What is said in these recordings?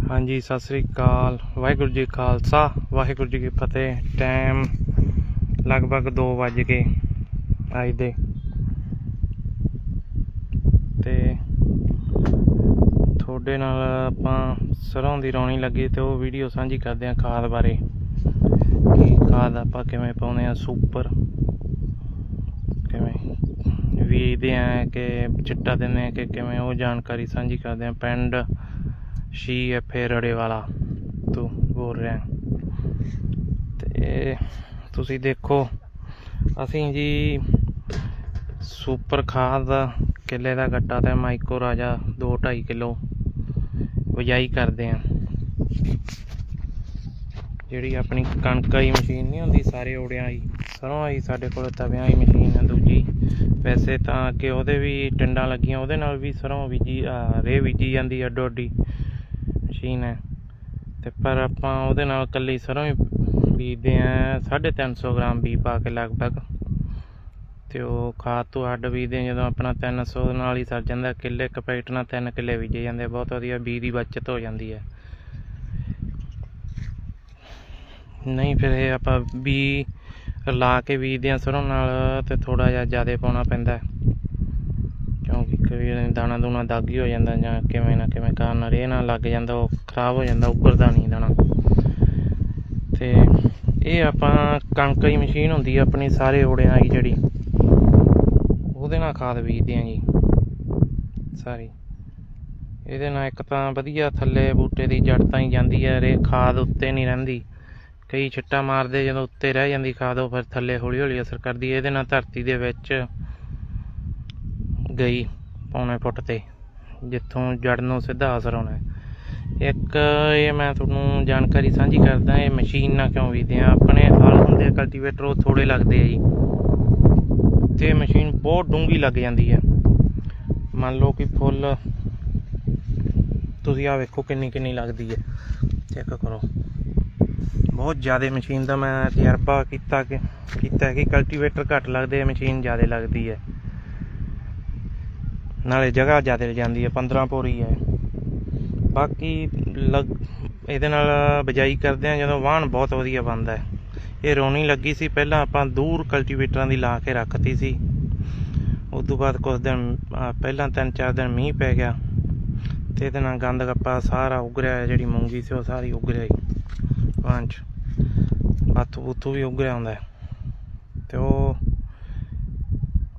ਹਾਂਜੀ, ਸਤਿ ਸ੍ਰੀ ਅਕਾਲ। ਵਾਹਿਗੁਰੂ ਜੀ ਖਾਲਸਾ। ਵਾਹਿਗੁਰੂ ਜੀ ਕੀ ਫਤਿਹ। ਟਾਈਮ ਲਗਭਗ 2 ਵੱਜ ਗਏ ਅੱਜ ਦੇ। ਤੇ ਤੁਹਾਡੇ ਨਾਲ ਆਪਾਂ ਸਰੋਂ ਦੀ ਰੌਣੀ ਲੱਗੀ ਤੇ ਉਹ ਵੀਡੀਓ ਸਾਂਝੀ ਕਰਦੇ ਹਾਂ ਖਾਦ ਬਾਰੇ। ਕਿ ਖਾਦ ਆਪਾਂ ਕਿਵੇਂ ਪਾਉਂਦੇ ਆ ਸੁਪਰ ਕਿਵੇਂ ਵੀਦੇ ਆ ਕਿ ਚਿੱਟਾ ਦਿੰਦੇ ਆ ਕਿ ਕਿਵੇਂ ਉਹ ਜਾਣਕਾਰੀ ਸਾਂਝੀ ਕਰਦੇ ਆ ਪਿੰਡ ਸ਼ੀ ਐਫ ਏ ਰੜੇ ਵਾਲਾ। ਤੋਂ ਬੋਲ ਰਿਹਾ ਤੇ ਤੁਸੀਂ ਦੇਖੋ ਅਸੀਂ ਜੀ ਸੁਪਰ ਖਾਦ ਕਿੱਲੇ ਦਾ ਗੱਟਾ ਤੇ ਮਾਈਕੋ ਰਾਜਾ 2.5 ਕਿਲੋ ਵਜਾਈ ਕਰਦੇ ਆ ਜਿਹੜੀ ਆਪਣੀ ਕਣਕ ਵਾਲੀ ਮਸ਼ੀਨ ਨਹੀਂ ਹੁੰਦੀ ਸਾਰੇ ਓੜਿਆਂ ਵਾਲੀ ਸਰੋਂ ਵਾਲੀ ਸਾਡੇ ਕੋਲ ਤਵਿਆਂ ਵਾਲੀ ਮਸ਼ੀਨ ਆ ਦੂਜੀ। ਵੈਸੇ ਤਾਂ ਅੱਗੇ ਉਹਦੇ ਵੀ ਟਿੰਡਾਂ ਲੱਗੀਆਂ ਉਹਦੇ ਨਾਲ ਵੀ ਸਰੋਂ ਬੀਜੀ ਆਹ, ਰੇਹ ਬੀਜੀ ਜਾਂਦੀ ਅੱਡੋ ਅੱਡੀ। ਮਸ਼ੀਨ ਹੈ। ਤੇ ਪਰ ਆਪਾਂ ਉਹਦੇ ਨਾਲ ਕੱਲੀ ਸਰੋਂ ਹੀ ਬੀਜਦੇ ਆ 350 ਗ੍ਰਾਮ ਬੀ ਪਾ ਕੇ ਲਗਭਗ। ਤੇ ਉਹ ਖਾਦ ਤੋਂ ਅੱਡ ਬੀਜਦੇ ਜਦੋਂ ਆਪਣਾ 300 ਨਾਲ ਹੀ ਸਰ ਜਾਂਦਾ ਕਿੱਲੇ ਕਪੈਕਟ ਨਾਲ ਤਿੰਨ ਕਿੱਲੇ ਬੀਜੇ ਜਾਂਦੇ ਬਹੁਤ ਵਧੀਆ ਬੀ ਦੀ ਬਚਤ ਹੋ ਜਾਂਦੀ ਹੈ। ਨਹੀਂ ਫਿਰ ਇਹ ਆਪਾਂ ਬੀ ਲਾ ਕੇ ਬੀਜਦੇ ਆ ਸਰੋਂ ਨਾਲ ਤੇ ਥੋੜਾ ਜਿਹਾ ਜ਼ਿਆਦਾ ਪਾਉਣਾ ਪੈਂਦਾ ਕਈ ਦਾਣਾ ਦੂਣਾ ਦਾਗੀ ਹੋ ਜਾਂਦਾ ਜਾਂ ਕਿਵੇਂ ਨਾ ਕਿਵੇਂ ਕਾਰਨ ਰੇ ਨਾਲ ਲੱਗ ਜਾਂਦਾ, ਉਹ ਖਰਾਬ ਹੋ ਜਾਂਦਾ ਉੱਪਰਦਾ ਨਹੀਂ ਦਾਣਾ। ਤੇ ਇਹ ਆਪਾਂ ਕਣਕ ਦੀ ਮਸ਼ੀਨ ਹੁੰਦੀ ਆ, ਆਪਣੀ ਸਾਰੇ ਓੜਿਆਂ ਦੀ ਜਿਹੜੀ, ਉਹਦੇ ਨਾਲ ਖਾਦ ਬੀਜਦੇ ਆ ਜੀ, ਸਾਰੀ। ਇਹਦੇ ਨਾਲ ਇੱਕ ਤਾਂ ਵਧੀਆ ਥੱਲੇ ਬੂਟੇ ਦੀ ਜੜ ਤਾਂ ਹੀ ਜਾਂਦੀ ਹੈ ਰੇ ਖਾਦ ਉੱਤੇ ਨਹੀਂ ਰਹਿੰਦੀ। ਕਈ ਛਿੱਟਾ ਮਾਰਦੇ, ਜਦੋਂ ਉੱਤੇ ਰਹਿ ਜਾਂਦੀ ਖਾਦ, ਉਹ ਫਿਰ ਥੱਲੇ ਹੌਲੀ ਹੌਲੀ ਅਸਰ ਕਰਦੀ ਹੈ ਇਹਦੇ ਨਾਲ ਧਰਤੀ ਦੇ ਵਿੱਚ ਗਈ। ਪੌਣੇ ਫੁੱਟ ਤੇ, ਜਿੱਥੋਂ ਜੜ ਨੂੰ ਸਿੱਧਾ ਅਸਰ ਹੋਣਾ ਇੱਕ ਇਹ ਮੈਂ ਤੁਹਾਨੂੰ ਜਾਣਕਾਰੀ ਸਾਂਝੀ ਕਰਦਾ, ਇਹ ਮਸ਼ੀਨ ਨਾਲ ਕਿਉਂ ਵੀਦੇ ਆ ਆਪਣੇ ਹਾਲ ਹੁੰਦੇ ਕਲਟੀਵੇਟਰ ਉਹ ਥੋੜੇ ਲੱਗਦੇ ਆ ਜੀ। ਤੇ ਮਸ਼ੀਨ ਬਹੁਤ ਡੂੰਗੀ ਲੱਗ ਜਾਂਦੀ ਹੈ। ਮੰਨ ਲਓ ਕਿ ਫੁੱਲ, ਤੁਸੀਂ ਆ ਵੇਖੋ ਕਿੰਨੀ ਕਿੰਨੀ ਲੱਗਦੀ ਹੈ। ਚੈੱਕ ਕਰੋ। ਬਹੁਤ ਜ਼ਿਆਦਾ ਮਸ਼ੀਨ ਦਾ ਮੈਂ ਤਜਰਬਾ ਕੀਤਾ ਕਿ ਕੀਤਾ ਕਿ ਕਲਟੀਵੇਟਰ ਘੱਟ ਲੱਗਦੇ ਆ, ਮਸ਼ੀਨ ਜ਼ਿਆਦਾ ਲੱਗਦੀ ਹੈ। ਨਾਲੇ ਜਗ੍ਹਾ ਜ਼ਿਆਦਾ ਲੈ ਜਾਂਦੀ ਹੈ 15 ਪੋਰੀ ਹੈ। ਬਾਕੀ ਲਗ, ਇਹਦੇ ਨਾਲ ਬਜਾਈ ਕਰਦੇ ਆ ਜਦੋਂ ਵਾਹਣ ਬਹੁਤ ਵਧੀਆ ਬਣਦਾ ਹੈ। ਇਹ ਰੋਣੀ ਲੱਗੀ ਸੀ, ਪਹਿਲਾਂ ਆਪਾਂ ਦੂਰ ਕਲਟੀਵੇਟਰਾਂ ਦੀ ਲਾ ਕੇ ਰੱਖਤੀ ਸੀ। ਉਸ ਤੋਂ ਬਾਅਦ ਕੁਝ ਦਿਨ ਪਹਿਲਾਂ ਤਿੰਨ ਚਾਰ ਦਿਨ ਮੀਂਹ ਪੈ ਗਿਆ। ਤੇ ਇਹਦੇ ਨਾਲ ਗੰਦ ਗੱਪਾ ਸਾਰਾ ਉਗਰਿਆ, ਜਿਹੜੀ ਮੂੰਗੀ ਸੀ ਉਹ ਸਾਰੀ ਉਗਰਿਆ ਹੀ ਵਾਹਣ ਚ। ਬਾਥੂ ਬੂਥੂ ਵੀ ਉਗਰਿਆ ਹੁੰਦਾ ਹੈ। ਤੇ ਉਹ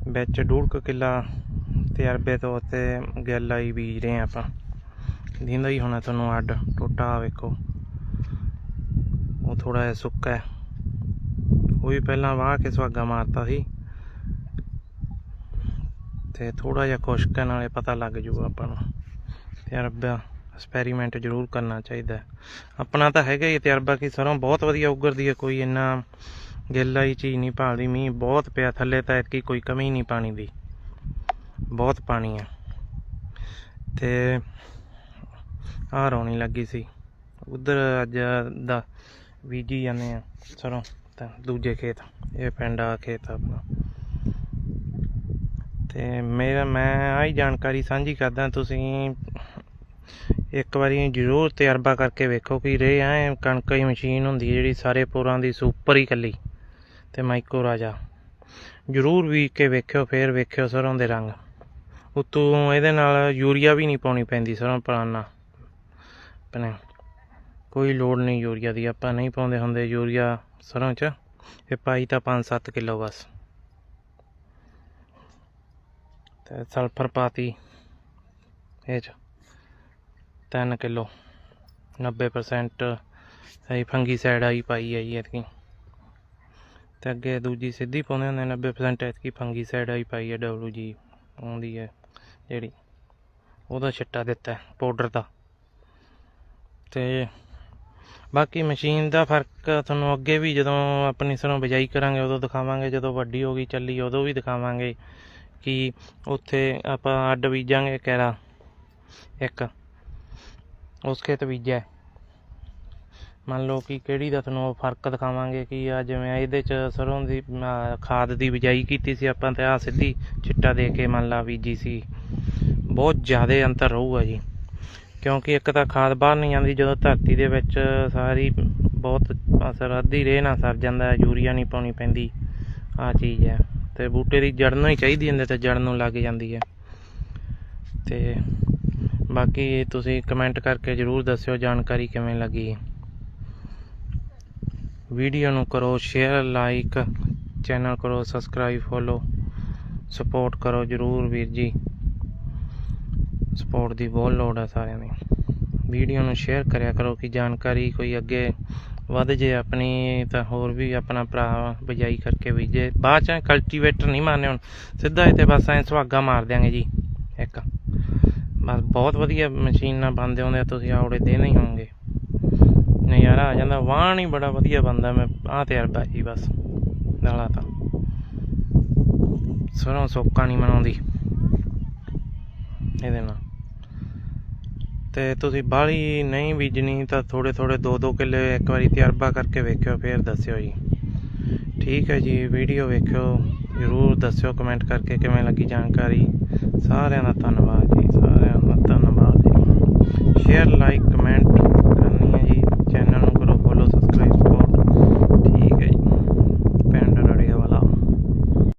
ਵਿੱਚ ਡੂਢ ਕੁ ਕਿੱਲਾ ਤਜਰਬੇ ਤੋਂ ਤੇ ਗੱਲ ਆਈ ਬੀਜ ਰਹੇ ਹਾਂ ਆਪਾਂ। ਦਿੰਦਾ ਹੀ ਹੋਣਾ ਤੁਹਾਨੂੰ ਅੱਡ ਟੋਟਾ ਵੇਖੋ। ਉਹ ਥੋੜਾ ਜਿਹਾ ਸੁੱਕਾ ਹੈ। ਉਹ ਵੀ ਪਹਿਲਾਂ ਵਾਹ ਕੇ ਸੁਹਾਗਾ ਮਾਰਤਾ ਸੀ। ਤੇ ਥੋੜਾ ਜਿਹਾ ਖੁਸ਼ਕ ਹੈ, ਨਾਲੇ ਪਤਾ ਲੱਗ ਜੂਗਾ ਆਪਾਂ ਨੂੰ। ਤਜਰਬਾ ਐਕਸਪੈਰੀਮੈਂਟ ਜ਼ਰੂਰ ਕਰਨਾ ਚਾਹੀਦਾ ਆਪਣਾ ਤਾਂ ਹੈਗਾ ਹੀ ਤਜਰਬਾ ਕਿ ਸਰੋਂ ਬਹੁਤ ਵਧੀਆ ਉਗਰਦੀ ਹੈ ਕੋਈ ਇੰਨਾ ਗਿੱਲਾ ਹੀ ਚੀਜ਼ ਨਹੀਂ ਭਾਲਦੀ ਮੀਂਹ ਬਹੁਤ ਪਿਆ ਥੱਲੇ ਤਾਂ ਐਤਕੀ ਕੋਈ ਕਮੀ ਨਹੀਂ ਪਾਣੀ ਦੀ। ਬਹੁਤ ਪਾਣੀ ਆ। ਤੇ ਆਹ ਰੌਣੀ ਲੱਗੀ ਸੀ। ਉਧਰ ਅੱਜ ਦਾ ਬੀਜੀ ਜਾਂਦੇ ਆ ਸਰੋਂ ਤਾਂ ਦੂਜੇ ਖੇਤ। ਇਹ ਪਿੰਡ ਆ ਖੇਤ ਆਪਣਾ। ਤੇ ਮੇਰਾ ਮੈਂ ਆਹੀ ਜਾਣਕਾਰੀ ਸਾਂਝੀ ਕਰਦਾ, ਤੁਸੀਂ ਇੱਕ ਵਾਰੀ ਜ਼ਰੂਰ ਤਜਰਬਾ ਕਰਕੇ ਵੇਖੋ ਕਿ ਰੇ ਐ ਕਣਕ ਦੀ ਮਸ਼ੀਨ ਹੁੰਦੀ ਹੈ ਜਿਹੜੀ ਸਾਰੇ ਪੂਰਾਂ ਦੀ ਸੁਪਰ ਹੀ ਕੱਲੀ। ਤੇ ਮਾਈਕੋ ਰਾਜਾ। ਜ਼ਰੂਰ ਵੀ ਕੇ ਵੇਖਿਓ, ਫੇਰ ਵੇਖਿਓ ਸਰੋਂ ਦੇ ਰੰਗ। ਉਤੋਂ ਇਹਦੇ ਨਾਲ ਯੂਰੀਆ ਵੀ ਨਹੀਂ ਪਾਉਣੀ ਪੈਂਦੀ ਸਰੋਂ ਪੁਰਾਣਾ ਆਪਣੇ ਕੋਈ ਲੋੜ ਨਹੀਂ ਯੂਰੀਆ ਦੀ, ਆਪਾਂ ਨਹੀਂ ਪਾਉਂਦੇ ਹੁੰਦੇ ਯੂਰੀਆ ਸਰੋਂ 'ਚ ਇਹ ਪਾਈ ਤਾਂ 5-7 ਕਿਲੋ ਬਸ। ਤੇ ਸਲਫਰ ਪਾਤੀ ਇਹ 'ਚ 3 ਕਿਲੋ। 90% ਇਹ ਫੰਗੀ ਸਾਈਡ ਆਈ ਪਾਈ ਹੈ ਜੀ ਐਤਕੀ। ਤੇ ਅੱਗੇ ਦੂਜੀ ਸਿੱਧੀ ਪਾਉਂਦੇ ਹੁੰਦੇ 90% ਐਤਕੀ ਫੰਗੀ ਸਾਈਡ ਆਈ ਪਾਈ ਹੈ ਡਬਲਯੂ ਜੀ ਆਉਂਦੀ ਹੈ ਜਿਹੜੀ ਉਹਦਾ ਛਿੱਟਾ ਦਿੱਤਾ ਪਾਊਡਰ ਦਾ। ਤੇ ਬਾਕੀ ਮਸ਼ੀਨ ਦਾ ਫ਼ਰਕ ਤੁਹਾਨੂੰ ਅੱਗੇ ਵੀ ਜਦੋਂ ਆਪਣੀ ਸਰੋਂ ਬਜਾਈ ਕਰਾਂਗੇ, ਉਦੋਂ ਦਿਖਾਵਾਂਗੇ। ਜਦੋਂ ਵੱਡੀ ਹੋ ਗਈ, ਚੱਲੀ, ਉਦੋਂ ਵੀ ਦਿਖਾਵਾਂਗੇ ਕਿ ਉੱਥੇ ਆਪਾਂ ਅੱਡ ਬੀਜਾਂਗੇ ਕੈਰਾ। ਇੱਕ, ਉਸ ਖੇਤ ਬੀਜਿਆ ਮੰਨ ਲਓ ਕਿ ਕਿਹੜੀ ਦਾ ਤੁਹਾਨੂੰ ਉਹ ਫ਼ਰਕ ਦਿਖਾਵਾਂਗੇ ਕਿ ਆ ਜਿਵੇਂ ਇਹਦੇ ਚ ਸਰੋਂ ਦੀ ਖਾਦ ਦੀ ਬਿਜਾਈ ਕੀਤੀ ਸੀ ਆਪਾਂ ਤੇ ਆ ਸਿੱਧੀ ਚਿੱਟਾ ਦੇ ਕੇ ਮੰਨ ਲਾ ਬੀਜੀ ਸੀ। ਬਹੁਤ ਜ਼ਿਆਦਾ ਅੰਤਰ ਰਹੂਗਾ ਜੀ। ਕਿਉਂਕਿ ਇੱਕ ਤਾਂ ਖਾਦ ਬਾਹਰ ਨਹੀਂ ਜਾਂਦੀ ਜਦੋਂ ਧਰਤੀ ਦੇ ਵਿੱਚ ਸਾਰੀ ਬਹੁਤ ਅਸਰ ਅੱਧੀ ਰੇਹ ਨਾਲ ਸਰ ਜਾਂਦਾ, ਯੂਰੀਆ ਨਹੀਂ ਪਾਉਣੀ ਪੈਂਦੀ ਆ ਚੀਜ਼ ਹੈ। ਤੇ ਬੂਟੇ ਦੀ ਜੜ ਨੂੰ ਹੀ ਚਾਹੀਦੀ ਹੁੰਦੀ ਤੇ ਜੜ ਨੂੰ ਲੱਗ ਜਾਂਦੀ ਹੈ। ਤੇ ਬਾਕੀ ਤੁਸੀਂ ਕਮੈਂਟ ਕਰਕੇ ਜਰੂਰ ਦੱਸਿਓ ਜਾਣਕਾਰੀ ਕਿਵੇਂ ਲੱਗੀ। ਵੀਡੀਓ ਨੂੰ ਕਰੋ ਸ਼ੇਅਰ ਲਾਈਕ ਚੈਨਲ ਕਰੋ ਸਬਸਕ੍ਰਾਈਬ ਫੋਲੋ ਸਪੋਰਟ ਕਰੋ ਜਰੂਰ ਵੀਰ ਜੀ। ਸਪੋਰਟ ਦੀ ਬਹੁਤ ਲੋੜ ਹੈ ਸਾਰਿਆਂ ਦੀ। ਵੀਡੀਓ ਨੂੰ ਸ਼ੇਅਰ ਕਰਿਆ ਕਰੋ ਕਿ ਜਾਣਕਾਰੀ ਕੋਈ ਅੱਗੇ ਵੱਧ ਜੇ ਆਪਣੀ, ਤਾਂ ਹੋਰ ਵੀ ਆਪਣਾ ਭਰਾ ਬਜਾਈ ਕਰਕੇ ਵੀ ਜੇ ਬਾਅਦ ਚ ਕਲਟੀਵੇਟਰ ਨਹੀਂ ਮਾਰਨੇ ਹੁਣ, ਸਿੱਧਾ ਇੱਥੇ ਬਸ ਐਂ ਸੁਹਾਗਾ ਮਾਰ ਦਿਆਂਗੇ ਜੀ, ਇੱਕ। ਬਸ ਬਹੁਤ ਵਧੀਆ ਮਸ਼ੀਨ ਨਾਲ ਬੰਦੇ ਆਉਂਦੇ ਆ, ਤੁਸੀਂ ਆਉੜੇ ਦੇ ਨਹੀਂ ਹੋਵੋਗੇ ਨਜ਼ਾਰਾ ਆ ਜਾਂਦਾ, ਵਾਹਣ ਹੀ ਬੜਾ ਵਧੀਆ ਬੰਦਾ, ਮੈਂ ਆਹ ਤਜਰਬਾ ਜੀ ਬਸ, ਨਾਲਾ ਤਾਂ। ਸਰੋਂ ਸੋਕਾ ਨਹੀਂ ਮਨਾਉਂਦੀ। ਇਹਦੇ ਨਾਲ। ਤੇ ਤੁਸੀਂ ਬਾਹਲੀ ਨਹੀਂ ਬੀਜਣੀ ਤਾਂ ਥੋੜੇ ਥੋੜੇ ਦੋ ਦੋ ਕਿੱਲੇ ਇੱਕ ਵਾਰੀ ਤਜਰਬਾ ਕਰਕੇ ਵੇਖਿਓ, ਫਿਰ ਦੱਸਿਓ ਜੀ। ਠੀਕ ਹੈ ਜੀ, ਵੀਡੀਓ ਵੇਖਿਓ, ਜ਼ਰੂਰ ਦੱਸਿਓ ਕਮੈਂਟ ਕਰਕੇ ਕਿਵੇਂ ਲੱਗੀ ਜਾਣਕਾਰੀ। ਸਾਰਿਆਂ ਦਾ ਧੰਨਵਾਦ ਜੀ, ਸਾਰਿਆਂ ਦਾ ਧੰਨਵਾਦ ਜੀ। Share like